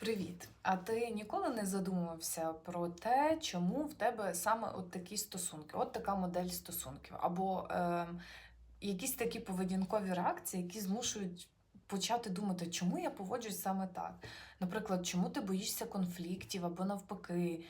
Привіт! А ти ніколи не задумувався про те, чому в тебе саме от такі стосунки, от така модель стосунків, або е, якісь такі поведінкові реакції, які змушують почати думати, чому я поводжусь саме так. Наприклад, чому ти боїшся конфліктів, або навпаки,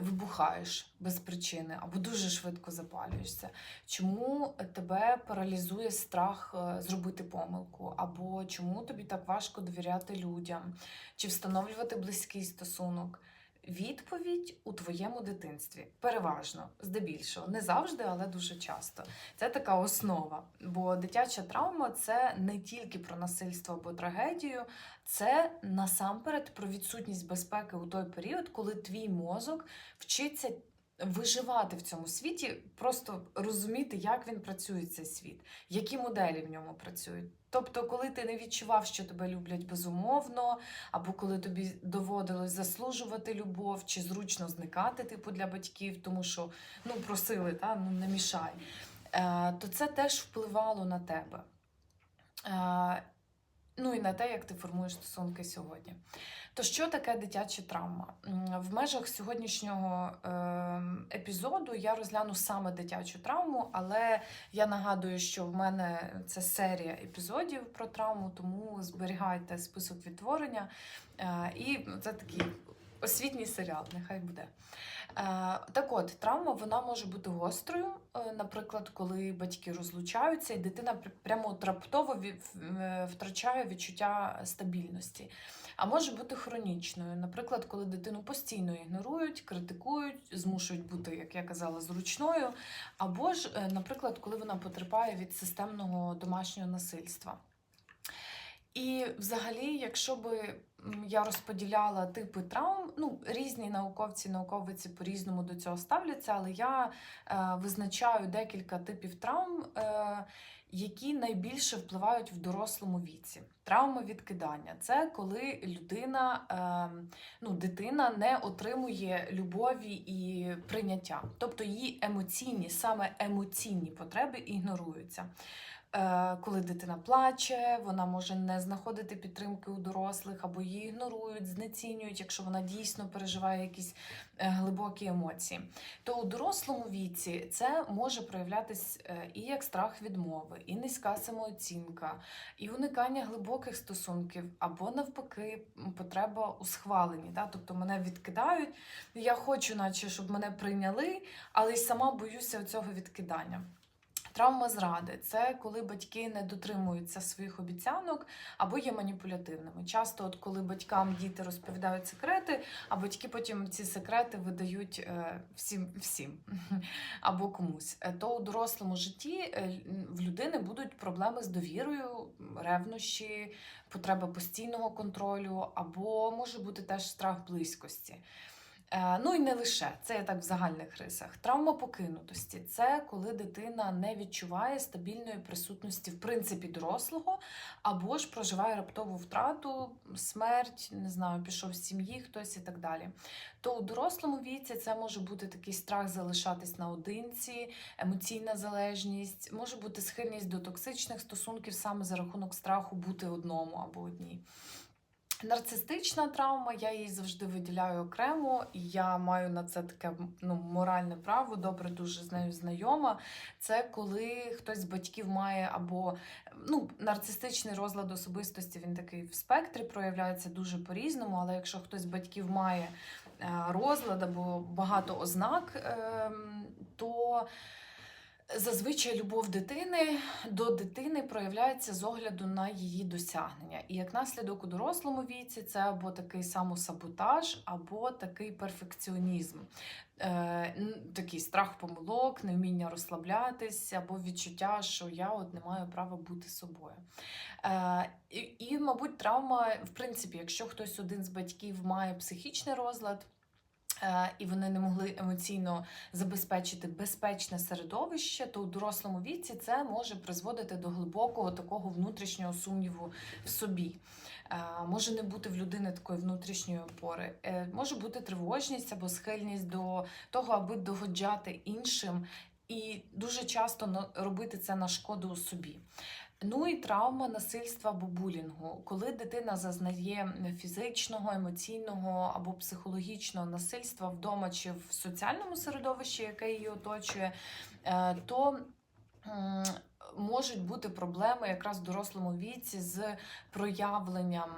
вибухаєш без причини, або дуже швидко запалюєшся. Чому тебе паралізує страх е, зробити помилку, або чому тобі так важко довіряти людям, чи встановлювати близький стосунок? Відповідь у твоєму дитинстві переважно, здебільшого, не завжди, але дуже часто. Це така основа. Бо дитяча травма це не тільки про насильство або трагедію, це насамперед про відсутність безпеки у той період, коли твій мозок вчиться виживати в цьому світі, просто розуміти, як він працює цей світ, які моделі в ньому працюють. Тобто, коли ти не відчував, що тебе люблять безумовно, або коли тобі доводилось заслужувати любов, чи зручно зникати, типу, для батьків, тому що ну, просили, та, ну, не мішай, е, то це теж впливало на тебе. Ну і на те, як ти формуєш стосунки сьогодні. То що таке дитяча травма? В межах сьогоднішнього е, епізоду я розгляну саме дитячу травму, але я нагадую, що в мене це серія епізодів про травму, тому зберігайте список відтворення. Е, і це такий освітній серіал, нехай буде. Е, Так от, травма вона може бути гострою. Е, Наприклад, коли батьки розлучаються, і дитина прямо раптово е, втрачає відчуття стабільності. А може бути хронічною. Наприклад, коли дитину постійно ігнорують, критикують, змушують бути, як я казала, зручною. Або ж, наприклад, коли вона потерпає від системного домашнього насильства. І взагалі, якщо би я розподіляла типи травм, ну різні науковці, науковиці по-різному до цього ставляться, але я е, визначаю декілька типів травм, е, які найбільше впливають в дорослому віці. Травми відкидання це коли людина, е, ну, дитина не отримує любові і прийняття, тобто її емоційні, саме емоційні потреби ігноруються. Е, Коли дитина плаче, вона може не знаходити підтримки у дорослих або її ігнорують, знецінюють, якщо вона дійсно переживає якісь е, глибокі емоції. То у дорослому віці це може проявлятись е, і як страх відмови, і низька самооцінка, і уникання глибоких стосунків, або навпаки, потреба у схваленні. Да? Тобто мене відкидають, я хочу, наче, щоб мене прийняли, але й сама боюся цього відкидання. Травма зради це коли батьки не дотримуються своїх обіцянок або є маніпулятивними. Часто, от коли батькам діти розповідають секрети, а батьки потім ці секрети видають е, всім всім або комусь. Е, То у дорослому житті е, в людини будуть проблеми з довірою, ревнощі, потреба постійного контролю, або може бути теж страх близькості. Е, Ну і не лише це я так в загальних рисах. Травма покинутості це коли дитина не відчуває стабільної присутності в принципі дорослого, або ж проживає раптову втрату, смерть, не знаю, пішов з сім'ї, хтось і так далі. То у дорослому віці це може бути такий страх залишатись наодинці, емоційна залежність, може бути схильність до токсичних стосунків саме за рахунок страху бути одному або одній. Нарцистична травма, я її завжди виділяю окремо, і я маю на це таке ну, моральне право, добре дуже з нею знайома. Це коли хтось з батьків має або ну, нарцистичний розлад особистості, він такий в спектрі проявляється дуже по-різному, але якщо хтось з батьків має е, розлад або багато ознак, ем, то Зазвичай любов дитини до дитини проявляється з огляду на її досягнення. І як наслідок у дорослому віці це або такий самосаботаж, або такий перфекціонізм, е, такий страх помилок, невміння розслаблятись, або відчуття, що я от не маю права бути собою. Е, і, мабуть, травма, в принципі, якщо хтось один з батьків має психічний розлад. Е, І вони не могли емоційно забезпечити безпечне середовище, то у дорослому віці це може призводити до глибокого такого внутрішнього сумніву в собі. Е, Може не бути в людини такої внутрішньої опори, Е, може бути тривожність або схильність до того, аби догоджати іншим, і дуже часто робити це на шкоду собі. Ну і травма насильства або булінгу, коли дитина зазнає фізичного, емоційного або психологічного насильства вдома чи в соціальному середовищі, яке її оточує, е, то можуть бути проблеми якраз в дорослому віці з проявленням.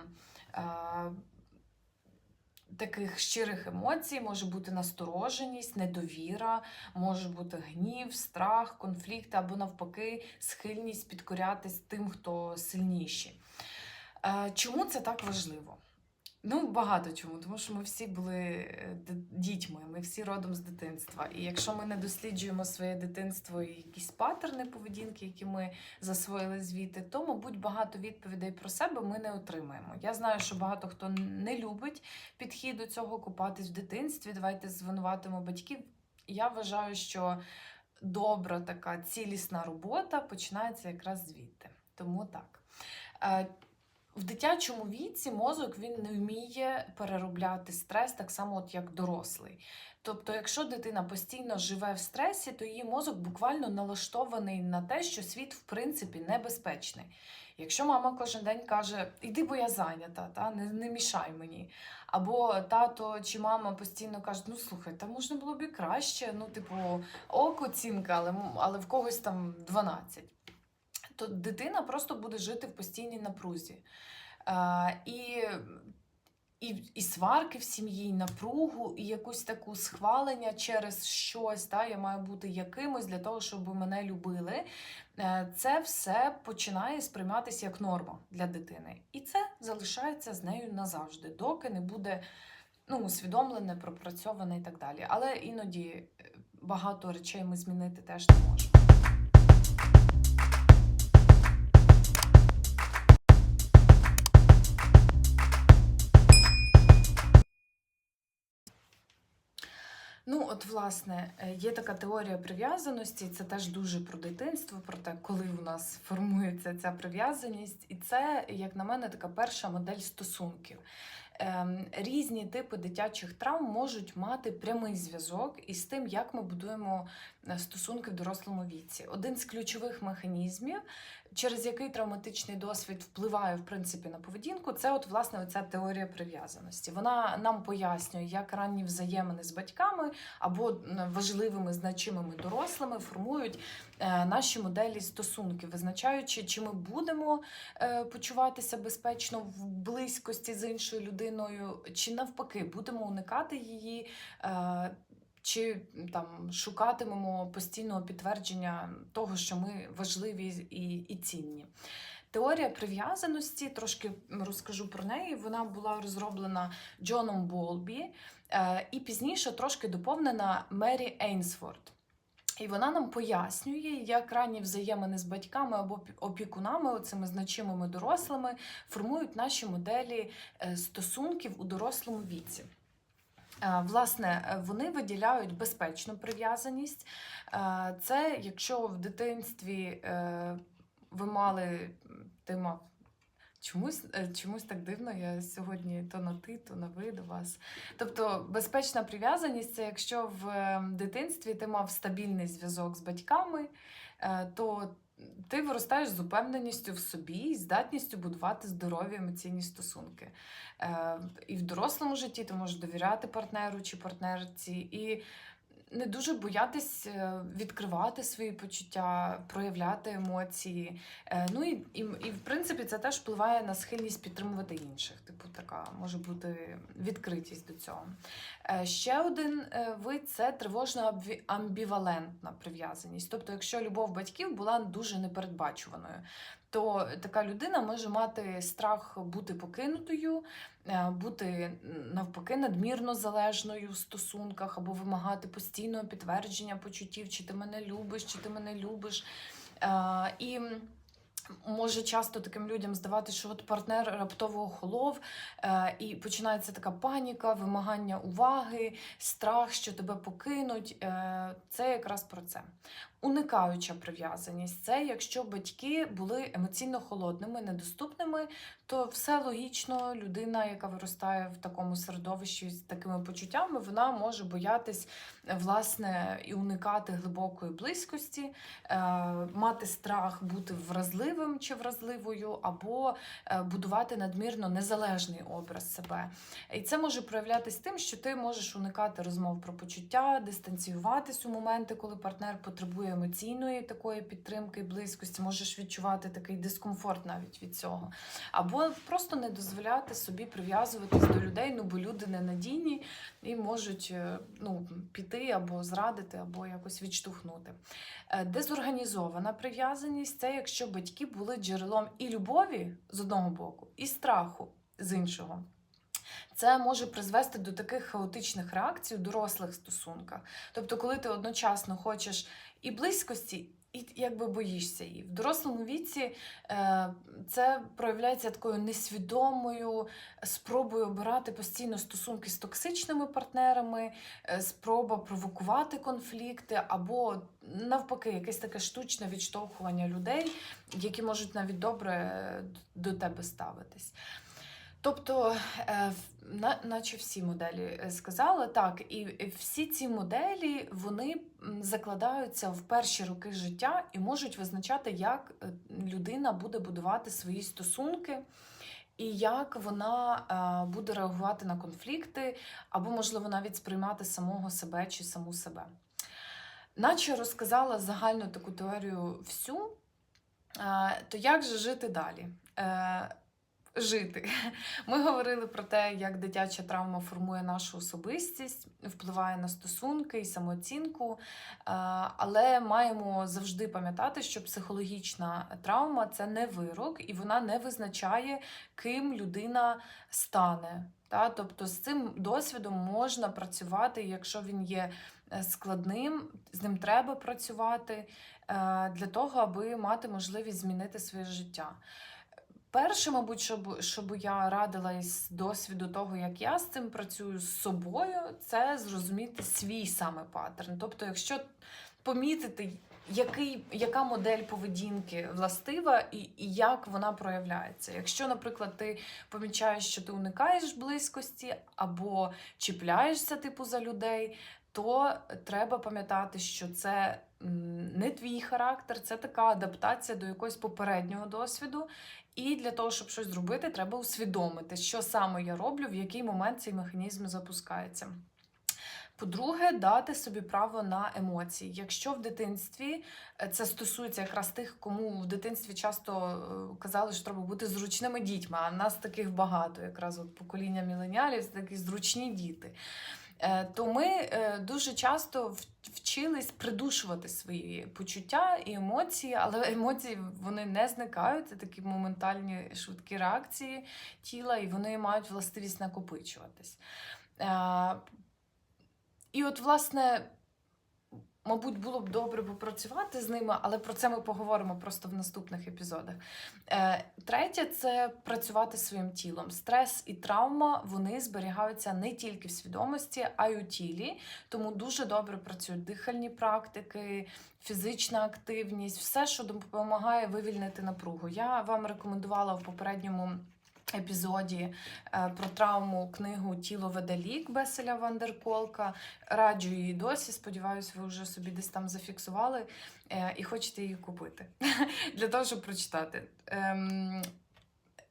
Таких щирих емоцій може бути настороженість, недовіра, може бути гнів, страх, конфлікт або навпаки схильність підкорятись тим, хто сильніші. Е, Чому це так важливо? Ну, багато чому, тому що ми всі були е, дітьми, ми всі родом з дитинства. І якщо ми не досліджуємо своє дитинство і якісь паттерни поведінки, які ми засвоїли звідти, то, мабуть, багато відповідей про себе ми не отримаємо. Я знаю, що багато хто не любить підхід до цього купатись в дитинстві. Давайте звинуватимо батьків. Я вважаю, що добра така цілісна робота починається якраз звідти. Тому так. В дитячому віці мозок він не вміє переробляти стрес так само, от як дорослий. Тобто, якщо дитина постійно живе в стресі, то її мозок буквально налаштований на те, що світ в принципі небезпечний. Якщо мама кожен день каже, іди, бо я зайнята, та не, не мішай мені. Або тато чи мама постійно кажуть, ну слухай, та можна було б і краще, ну, типу, ок, оцінка, але, але в когось там 12 то дитина просто буде жити в постійній напрузі. Е, і, і, і сварки в сім'ї, і напругу, і якусь таку схвалення через щось. Та, я маю бути якимось для того, щоб мене любили. Е, Це все починає сприйматися як норма для дитини. І це залишається з нею назавжди, доки не буде ну, усвідомлене, пропрацьоване і так далі. Але іноді е, багато речей ми змінити теж не можемо. От, власне, е, є така теорія прив'язаності, це теж дуже про дитинство, про те, коли у нас формується ця прив'язаність. І це, як на мене, така перша модель стосунків. Ем, Різні типи дитячих травм можуть мати прямий зв'язок із тим, як ми будуємо стосунки в дорослому віці. Один з ключових механізмів, через який травматичний досвід впливає в принципі на поведінку, це от власне оця теорія прив'язаності. Вона нам пояснює, як ранні взаємини з батьками або важливими значимими дорослими формують е, наші моделі стосунків, визначаючи, чи ми будемо е, почуватися безпечно в близькості з іншою людиною, чи навпаки будемо уникати її. Чи там шукатимемо постійного підтвердження того, що ми важливі і, і цінні. Теорія прив'язаності, трошки розкажу про неї. Вона була розроблена Джоном Болбі е, і пізніше трошки доповнена Мері Ейнсфорд. І вона нам пояснює, як ранні взаємини з батьками або опікунами, цими значимими дорослими, формують наші моделі е, стосунків у дорослому віці. Е, Власне, е, вони виділяють безпечну прив'язаність. Е, Це якщо в дитинстві ви мали ти мав. Чомусь, чомусь так дивно, я сьогодні то на ти, то на ви до вас. Тобто, безпечна прив'язаність це якщо в дитинстві ти мав стабільний зв'язок з батьками, то ти виростаєш з упевненістю в собі і здатністю будувати здорові емоційні стосунки. Е, І в дорослому житті ти можеш довіряти партнеру чи партнерці, і не дуже боятись е, відкривати свої почуття, проявляти емоції. Е, Ну і, і, і в принципі це теж впливає на схильність підтримувати інших. Типу, така може бути відкритість до цього. Е, Ще один вид це тривожно обві- амбівалентна прив'язаність. Тобто, якщо любов батьків була дуже непередбачуваною, то така людина може мати страх бути покинутою, е, бути навпаки надмірно залежною в стосунках або вимагати постійного підтвердження почуттів, чи ти мене любиш, чи ти мене любиш. Е, І може часто таким людям здавати, що от партнер раптово охолов, е, і починається така паніка, вимагання уваги, страх, що тебе покинуть. Це якраз про це. Уникаюча прив'язаність це якщо батьки були емоційно холодними, недоступними, то все логічно, людина, яка виростає в такому середовищі з такими почуттями, вона може боятись власне і уникати глибокої близькості, е, мати страх бути вразливим чи вразливою, або е, будувати надмірно незалежний образ себе. І це може проявлятись тим, що ти можеш уникати розмов про почуття, дистанціюватись у моменти, коли партнер потребує емоційної такої підтримки і близькості, можеш відчувати такий дискомфорт навіть від цього. Або просто не дозволяти собі прив'язуватись до людей, ну бо люди ненадійні і можуть е, ну, піти або зрадити, або якось відштовхнути. Е, Дезорганізована прив'язаність це якщо батьки були джерелом і любові з одного боку, і страху з іншого. Це може призвести до таких хаотичних реакцій у дорослих стосунках. Тобто, коли ти одночасно хочеш і близькості, і якби боїшся її. В дорослому віці е, це проявляється такою несвідомою спробою обирати постійно стосунки з токсичними партнерами, е, спроба провокувати конфлікти, або навпаки, якесь таке штучне відштовхування людей, які можуть навіть добре е, до тебе ставитись. Тобто, е, на- наче всі моделі е, сказали, так, і всі ці моделі вони закладаються в перші роки життя і можуть визначати, як е, людина буде будувати свої стосунки. І як вона буде реагувати на конфлікти, або, можливо, навіть сприймати самого себе чи саму себе. Наче розказала загальну таку теорію всю, то як же жити далі? Жити. Ми говорили про те, як дитяча травма формує нашу особистість, впливає на стосунки і самооцінку. Е, Але маємо завжди пам'ятати, що психологічна травма це не вирок, і вона не визначає, ким людина стане. Та? Тобто з цим досвідом можна працювати, якщо він є е, складним, з ним треба працювати е, для того, аби мати можливість змінити своє життя. Перше, мабуть, щоб, щоб я радила із досвіду того, як я з цим працюю з собою, це зрозуміти свій саме паттерн. Тобто, якщо помітити, який, яка модель поведінки властива і, і як вона проявляється. Якщо, наприклад, ти помічаєш, що ти уникаєш близькості або чіпляєшся типу за людей, то треба пам'ятати, що це не твій характер, це така адаптація до якогось попереднього досвіду. І для того, щоб щось зробити, треба усвідомити, що саме я роблю, в який момент цей механізм запускається. По-друге, дати собі право на емоції. Якщо в дитинстві е, це стосується якраз тих, кому в дитинстві часто е, казали, що треба бути зручними дітьми, а нас таких багато, якраз от покоління міленіалів, це такі зручні діти. Е, То ми е, дуже часто вчились придушувати свої почуття і емоції, але емоції вони не зникають. Це такі моментальні швидкі реакції тіла, і вони мають властивість накопичуватись. Е, І от, власне, мабуть, було б добре попрацювати з ними, але про це ми поговоримо просто в наступних епізодах. Е, Третє це працювати своїм тілом. Стрес і травма вони зберігаються не тільки в свідомості, а й у тілі. Тому дуже добре працюють дихальні практики, фізична активність, все, що допомагає вивільнити напругу. Я вам рекомендувала в попередньому. Епізоді е, про травму книгу Тіло веде лік Беселя Вандерколка. Раджу її досі. Сподіваюсь, ви вже собі десь там зафіксували е, і хочете її купити для того, щоб прочитати. Ем,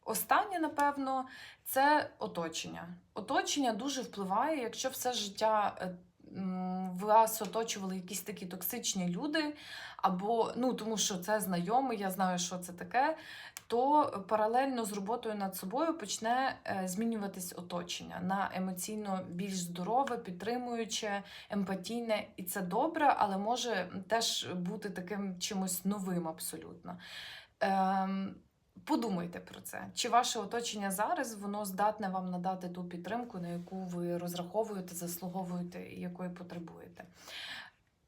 Останнє, напевно, це оточення. Оточення дуже впливає, якщо все життя е, вас оточували якісь такі токсичні люди, або ну тому що це знайомий, я знаю, що це таке, то паралельно з роботою над собою почне е, змінюватись оточення на емоційно більш здорове, підтримуюче, емпатійне, і це добре, але може теж бути таким чимось новим абсолютно. Ем, Подумайте про це. Чи ваше оточення зараз воно здатне вам надати ту підтримку, на яку ви розраховуєте, заслуговуєте і якої потребуєте?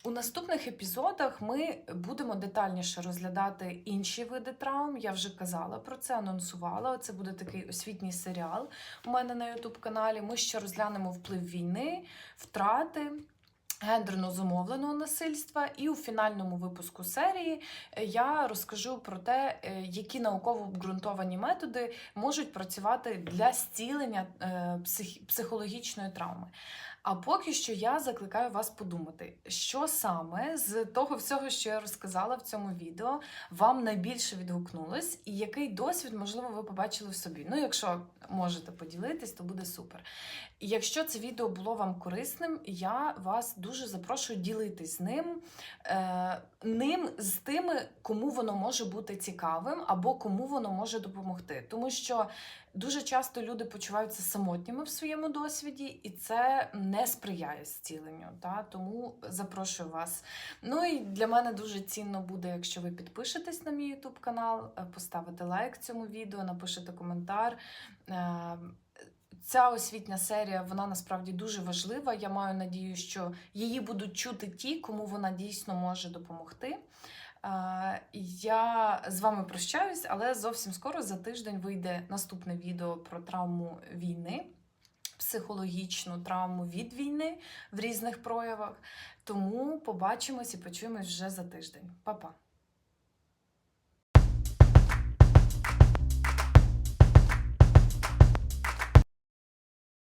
У наступних епізодах ми будемо детальніше розглядати інші види травм. Я вже казала про це, анонсувала. Це буде такий освітній серіал у мене на Ютуб каналі. Ми ще розглянемо вплив війни, втрати. гендерно зумовленого насильства, і у фінальному випуску серії е, я розкажу про те, е, які науково обґрунтовані методи можуть працювати для зцілення е, психологічної травми. А поки що я закликаю вас подумати, що саме з того всього, що я розказала в цьому відео, вам найбільше відгукнулось, і який досвід, можливо, ви побачили в собі. Ну, якщо можете поділитись, то буде супер. І якщо це відео було вам корисним, я вас дуже запрошую ділитись ним, е, ним з тими, кому воно може бути цікавим, або кому воно може допомогти. Тому що дуже часто люди почуваються самотніми в своєму досвіді, і це не сприяє зціленню. Та? Тому запрошую вас. Ну і для мене дуже цінно буде, якщо ви підпишетесь на мій YouTube канал, е, поставите лайк цьому відео, напишете коментар. Е, Ця освітня серія вона насправді дуже важлива. Я маю надію, що її будуть чути ті, кому вона дійсно може допомогти. Е, Я з вами прощаюсь, але зовсім скоро за тиждень вийде наступне відео про травму війни, психологічну травму від війни в різних проявах. Тому побачимось і почуємось вже за тиждень. Па-па!